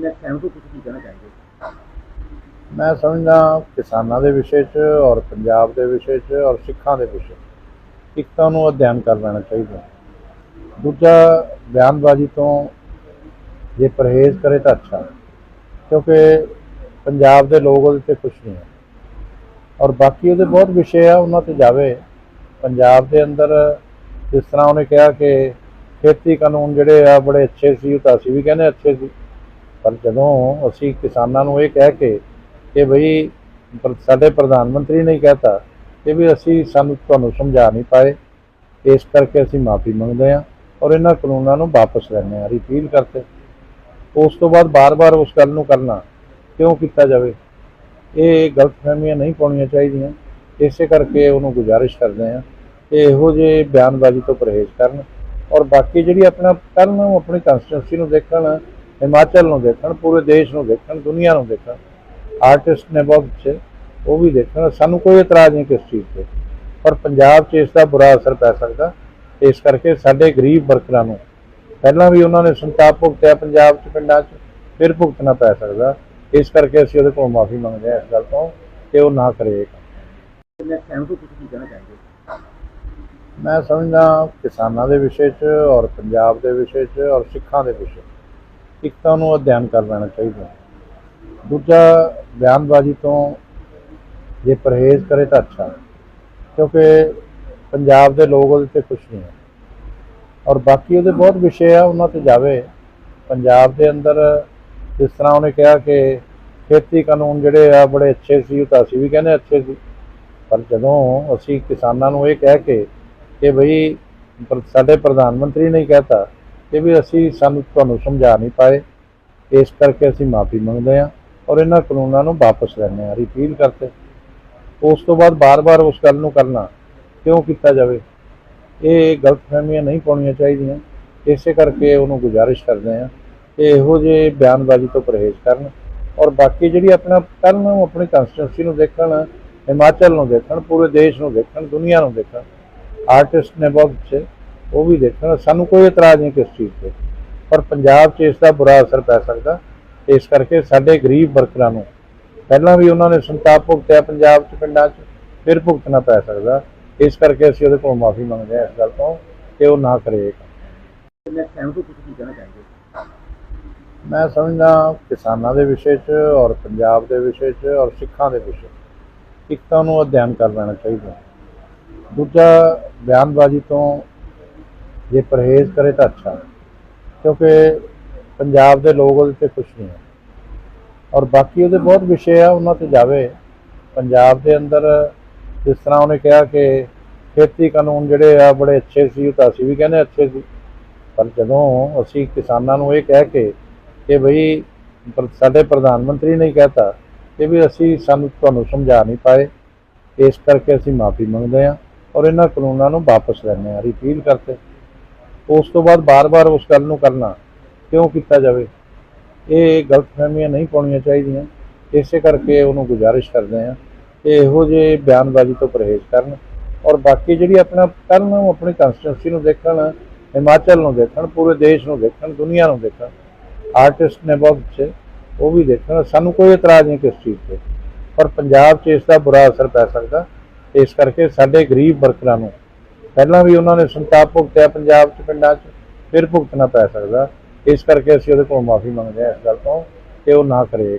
ਮੈਂ ਸਹਿਮਤ ਹਾਂ ਤੁਸੀਂ ਕੀ ਕਹਿਣਾ ਚਾਹੀਦੇ ਮੈਂ ਸਮਝਦਾ ਕਿਸਾਨਾਂ ਦੇ ਵਿਸ਼ੇ 'ਚ ਔਰ ਪੰਜਾਬ ਦੇ ਵਿਸ਼ੇ 'ਚ ਔਰ ਸਿੱਖਾਂ ਦੇ ਵਿਸ਼ੇ 'ਚ। ਇੱਕ ਤਾਂ ਉਹਨੂੰ ਅਧਿਐਨ ਕਰ ਲੈਣਾ ਚਾਹੀਦਾ ਦੂਜਾ, ਬਿਆਨਬਾਜ਼ੀ ਤੋਂ ਜੇ ਪਰਹੇਜ਼ ਕਰੇ ਤਾਂ ਅੱਛਾ ਕਿਉਂਕਿ ਪੰਜਾਬ ਦੇ ਲੋਕ ਉਹਦੇ ਤੇ ਖੁਸ਼ ਨਹੀਂ ਹੈ। ਔਰ ਬਾਕੀ ਉਹਦੇ ਬਹੁਤ ਵਿਸ਼ੇ ਆ, ਉਹਨਾਂ ਤੇ ਜਾਵੇ। ਪੰਜਾਬ ਦੇ ਅੰਦਰ ਜਿਸ ਤਰ੍ਹਾਂ ਉਹਨੇ ਕਿਹਾ ਕਿ ਖੇਤੀ ਕਾਨੂੰਨ ਜਿਹੜੇ ਆ ਬੜੇ ਅੱਛੇ ਸੀ, ਉਹ ਤਾਂ ਅਸੀਂ ਵੀ ਕਹਿੰਦੇ ਅੱਛੇ ਸੀ। ਪਰ ਜਦੋਂ ਅਸੀਂ ਕਿਸਾਨਾਂ ਨੂੰ ਇਹ ਕਹਿ ਕੇ ਕਿ ਬਈ ਸਾਡੇ ਪ੍ਰਧਾਨ ਮੰਤਰੀ ਨੇ ਹੀ ਕਹਿਤਾ ਕਿ ਵੀ ਅਸੀਂ ਸਾਨੂੰ ਤੁਹਾਨੂੰ ਸਮਝਾ ਨਹੀਂ ਪਾਏ, ਇਸ ਕਰਕੇ ਅਸੀਂ ਮਾਫੀ ਮੰਗਦੇ ਹਾਂ ਔਰ ਇਹਨਾਂ ਕਾਨੂੰਨਾਂ ਨੂੰ ਵਾਪਸ ਲੈਂਦੇ ਹਾਂ ਰਿਪੀਲ ਕਰਤੇ। ਉਸ ਤੋਂ ਬਾਅਦ ਬਾਰ-ਬਾਰ ਉਸ ਗੱਲ ਨੂੰ ਕਰਨਾ ਕਿਉਂ ਕੀਤਾ ਜਾਵੇ? ਇਹ ਗਲਤਫਹਿਮੀਆਂ ਨਹੀਂ ਪਾਉਣੀਆਂ ਚਾਹੀਦੀਆਂ। ਇਸੇ ਕਰਕੇ ਉਹਨੂੰ ਗੁਜ਼ਾਰਿਸ਼ ਕਰਦੇ ਹਾਂ ਕਿ ਇਹੋ ਜਿਹੇ ਬਿਆਨਬਾਜ਼ੀ ਤੋਂ ਪਰਹੇਜ਼ ਕਰਨ ਔਰ ਬਾਕੀ ਜਿਹੜੀ ਆਪਣਾ ਕਰਨ ਉਹ ਆਪਣੀ ਕੰਸਟੀਟਿਊਂਸੀ ਨੂੰ ਦੇਖਣ ਹਿਮਾਚਲ ਨੂੰ ਦੇਖਣ ਪੂਰੇ ਦੇਸ਼ ਨੂੰ ਦੇਖਣ ਦੁਨੀਆ ਨੂੰ ਦੇਖਣ। ਆਰਟਿਸਟ ਨੇ ਬਹੁਤ ਅੱਛੇ ਉਹ ਵੀ ਦੇਖਣ। ਸਾਨੂੰ ਕੋਈ ਇਤਰਾਜ਼ ਨਹੀਂ ਕਿਸ ਚੀਜ਼ ਤੇ। ਪਰ ਪੰਜਾਬ 'ਚ ਇਸ ਦਾ ਬੁਰਾ ਅਸਰ ਪੈ ਸਕਦਾ। ਇਸ ਕਰਕੇ ਸਾਡੇ ਗਰੀਬ ਵਰਕਰਾਂ ਨੂੰ ਪਹਿਲਾਂ ਵੀ ਉਹਨਾਂ ਨੇ ਸੰਤਾਪ ਭੁਗਤਿਆ ਪੰਜਾਬ 'ਚ ਪਿੰਡਾਂ 'ਚ ਫਿਰ ਭੁਗਤਣਾ ਪੈ ਸਕਦਾ। ਇਸ ਕਰਕੇ ਅਸੀਂ ਉਹਦੇ ਕੋਲ ਮਾਫੀ ਮੰਗਦੇ ਹਾਂ। ਇਸ ਗੱਲ ਤੋਂ ਕਿ ਉਹ ਨਾ ਕਰੇ ਮੈਂ ਸਮਝਦਾ ਕਿਸਾਨਾਂ ਦੇ ਵਿਸ਼ੇ 'ਚ ਔਰ ਪੰਜਾਬ ਦੇ ਵਿਸ਼ੇ 'ਚ ਔਰ ਸਿੱਖਾਂ ਦੇ ਵਿਸ਼ੇ 'ਚ। ਇੱਕ ਤਾਂ ਉਹਨੂੰ ਅਧਿਐਨ ਕਰ ਲੈਣਾ ਚਾਹੀਦਾ ਦੂਜਾ, ਬਿਆਨਬਾਜ਼ੀ ਤੋਂ ਜੇ ਪਰਹੇਜ਼ ਕਰੇ ਤਾਂ ਅੱਛਾ ਕਿਉਂਕਿ ਪੰਜਾਬ ਦੇ ਲੋਕ ਉਹਦੇ ਤੇ ਖੁਸ਼ ਨਹੀਂ ਹੈ। ਔਰ ਬਾਕੀ ਉਹਦੇ ਬਹੁਤ ਵਿਸ਼ੇ ਆ, ਉਹਨਾਂ ਤੇ ਜਾਵੇ। ਪੰਜਾਬ ਦੇ ਅੰਦਰ ਜਿਸ ਤਰ੍ਹਾਂ ਉਹਨੇ ਕਿਹਾ ਕਿ ਖੇਤੀ ਕਾਨੂੰਨ ਜਿਹੜੇ ਆ, ਬੜੇ ਅੱਛੇ ਸੀ, ਉਹ ਤਾਂ ਅਸੀਂ ਵੀ ਕਹਿੰਦੇ ਅੱਛੇ ਸੀ। ਪਰ ਜਦੋਂ ਅਸੀਂ ਕਿਸਾਨਾਂ ਨੂੰ ਇਹ ਕਹਿ ਕੇ ਕਿ ਬਈ ਸਾਡੇ ਪ੍ਰਧਾਨ ਮੰਤਰੀ ਨੇ ਹੀ ਕਹਿਤਾ ਕਿ ਵੀ ਅਸੀਂ ਸਾਨੂੰ ਤੁਹਾਨੂੰ ਸਮਝਾ ਨਹੀਂ ਪਾਏ। ਇਸ ਕਰਕੇ ਅਸੀਂ ਮਾਫੀ ਮੰਗਦੇ ਹਾਂ ਔਰ ਇਹਨਾਂ ਕਾਨੂੰਨਾਂ ਨੂੰ ਵਾਪਸ ਲੈਂਦੇ ਹਾਂ ਰਿਪੀਲ ਕਰਤੇ ਉਸ ਤੋਂ ਬਾਅਦ ਬਾਰ-ਬਾਰ ਉਸ ਗੱਲ ਨੂੰ ਕਰਨਾ ਕਿਉਂ ਕੀਤਾ ਜਾਵੇ? ਇਹ ਗਲਤਫਹਿਮੀਆਂ ਨਹੀਂ ਪਾਉਣੀਆਂ ਚਾਹੀਦੀਆਂ। ਇਸੇ ਕਰਕੇ ਉਹਨੂੰ ਗੁਜ਼ਾਰਿਸ਼ ਕਰਦੇ ਹਾਂ ਕਿ ਇਹੋ ਜਿਹੇ ਬਿਆਨਬਾਜ਼ੀ ਤੋਂ ਪਰਹੇਜ਼ ਕਰਨ ਔਰ ਬਾਕੀ ਜਿਹੜੀ ਆਪਣਾ ਕਰਨ ਉਹ ਆਪਣੀ ਕੰਸਟੀਟਿਊਂਸੀ ਨੂੰ ਦੇਖਣ, ਹਿਮਾਚਲ ਨੂੰ ਦੇਖਣ, ਪੂਰੇ ਦੇਸ਼ ਨੂੰ ਦੇਖਣ, ਦੁਨੀਆ ਨੂੰ ਦੇਖਣ ਆਰਟਿਸਟ ਨੇ ਬਹੁਤ ਉਹ ਵੀ ਦੇਖਣ। ਸਾਨੂੰ ਕੋਈ ਇਤਰਾਜ਼ ਨਹੀਂ ਕਿਸ ਚੀਜ਼ ਤੇ। ਪਰ ਪੰਜਾਬ 'ਚ ਇਸ ਦਾ ਬੁਰਾ ਅਸਰ ਪੈ ਸਕਦਾ। ਇਸ ਕਰਕੇ ਸਾਡੇ ਗਰੀਬ ਵਰਕਰਾਂ ਨੂੰ ਪਹਿਲਾਂ ਵੀ ਉਹਨਾਂ ਨੇ ਸੰਤਾਪ ਭੁਗਤਿਆ ਪੰਜਾਬ 'ਚ ਪਿੰਡਾਂ 'ਚ ਫਿਰ ਭੁਗਤਣਾ ਪੈ ਸਕਦਾ। ਇਸ ਕਰਕੇ ਅਸੀਂ ਉਹਦੇ ਕੋਲ ਮਾਫੀ ਮੰਗਦੇ ਹਾਂ ਇਸ ਗੱਲ ਤੋਂ ਕਿ ਉਹ ਨਾ ਕਰੇ। ਮੈਂ ਸਮਝਦਾ ਕਿਸਾਨਾਂ ਦੇ ਵਿਸ਼ੇ 'ਚ ਔਰ ਪੰਜਾਬ ਦੇ ਵਿਸ਼ੇ 'ਚ ਔਰ ਸਿੱਖਾਂ ਦੇ ਵਿਸ਼ੇ 'ਚ। ਇੱਕ ਤਾਂ ਉਹਨੂੰ ਅਧਿਐਨ ਕਰ ਲੈਣਾ ਚਾਹੀਦਾ। ਦੂਜਾ ਬਿਆਨਬਾਜ਼ੀ ਤੋਂ ਜੇ ਪਰਹੇਜ਼ ਕਰੇ ਤਾਂ ਅੱਛਾ। ਕਿਉਂਕਿ ਪੰਜਾਬ ਦੇ ਲੋਕ ਉਹਦੇ ਤੇ ਖੁਸ਼ ਨਹੀਂ ਹੈ। ਔਰ ਬਾਕੀ ਉਹਦੇ ਬਹੁਤ ਵਿਸ਼ੇ ਆ, ਉਹਨਾਂ ਤੇ ਜਾਵੇ। ਪੰਜਾਬ ਦੇ ਅੰਦਰ ਜਿਸ ਤਰ੍ਹਾਂ ਉਹਨੇ ਕਿਹਾ ਕਿ ਖੇਤੀ ਕਾਨੂੰਨ ਜਿਹੜੇ ਆ, ਬੜੇ ਅੱਛੇ ਸੀ, ਉਹ ਤਾਂ ਅਸੀਂ ਵੀ ਕਹਿੰਦੇ ਅੱਛੇ ਸੀ। ਪਰ ਜਦੋਂ ਅਸੀਂ ਕਿਸਾਨਾਂ ਨੂੰ ਇਹ ਕਹਿ ਕੇ ਕਿ ਬਈ ਸਾਡੇ ਪ੍ਰਧਾਨ ਮੰਤਰੀ ਨੇ ਹੀ ਕਹਿਤਾ ਕਿ ਵੀ ਅਸੀਂ ਸਾਨੂੰ ਤੁਹਾਨੂੰ ਸਮਝਾ ਨਹੀਂ ਪਾਏ, ਇਸ ਕਰਕੇ ਅਸੀਂ ਮਾਫੀ ਮੰਗਦੇ ਹਾਂ ਔਰ ਇਹਨਾਂ ਕਾਨੂੰਨਾਂ ਨੂੰ ਵਾਪਸ ਲੈਂਦੇ ਹਾਂ ਰਿਪੀਲ ਕਰਤੇ। ਉਸ ਤੋਂ ਬਾਅਦ ਬਾਰ-ਬਾਰ ਉਸ ਗੱਲ ਨੂੰ ਕਰਨਾ ਕਿਉਂ ਕੀਤਾ ਜਾਵੇ? ਇਹ ਗਲਤਫਹਿਮੀਆਂ ਨਹੀਂ ਪਾਉਣੀਆਂ ਚਾਹੀਦੀਆਂ। ਇਸੇ ਕਰਕੇ ਉਹਨੂੰ ਗੁਜ਼ਾਰਿਸ਼ ਕਰਦੇ ਹਾਂ ਕਿ ਇਹੋ ਜਿਹੇ ਬਿਆਨਬਾਜ਼ੀ ਤੋਂ ਪਰਹੇਜ਼ ਕਰਨ ਔਰ ਬਾਕੀ ਜਿਹੜੀ ਆਪਣਾ ਕਰਨ ਉਹ ਆਪਣੀ ਕੰਸਟੀਟਿਊਂਸੀ ਨੂੰ ਦੇਖਣ, ਹਿਮਾਚਲ ਨੂੰ ਦੇਖਣ, ਪੂਰੇ ਦੇਸ਼ ਨੂੰ ਦੇਖਣ, ਦੁਨੀਆ ਨੂੰ ਦੇਖਣ ਆਰਟਿਸਟ ਨੇ ਬਹੁਤ ਅੱਛੇ ਉਹ ਵੀ ਦੇਖਣ। ਸਾਨੂੰ ਕੋਈ ਇਤਰਾਜ਼ ਨਹੀਂ ਕਿਸ ਚੀਜ਼ ਤੇ। ਪਰ ਪੰਜਾਬ 'ਚ ਇਸ ਦਾ ਬੁਰਾ ਅਸਰ ਪੈ ਸਕਦਾ। ਇਸ ਕਰਕੇ ਸਾਡੇ ਗਰੀਬ ਵਰਕਰਾਂ ਨੂੰ ਪਹਿਲਾਂ ਵੀ ਉਹਨਾਂ ਨੇ ਸੰਤਾਪ ਭੁਗਤਿਆ ਪੰਜਾਬ 'ਚ, ਪਿੰਡਾਂ 'ਚ, ਫਿਰ ਭੁਗਤਣਾ ਪੈ ਸਕਦਾ। ਇਸ ਕਰਕੇ ਅਸੀਂ ਉਹਦੇ ਕੋਲ ਮਾਫੀ ਮੰਗਦੇ ਹਾਂ ਇਸ ਗੱਲ ਤੋਂ ਕਿ ਉਹ ਨਾ ਕਰੇ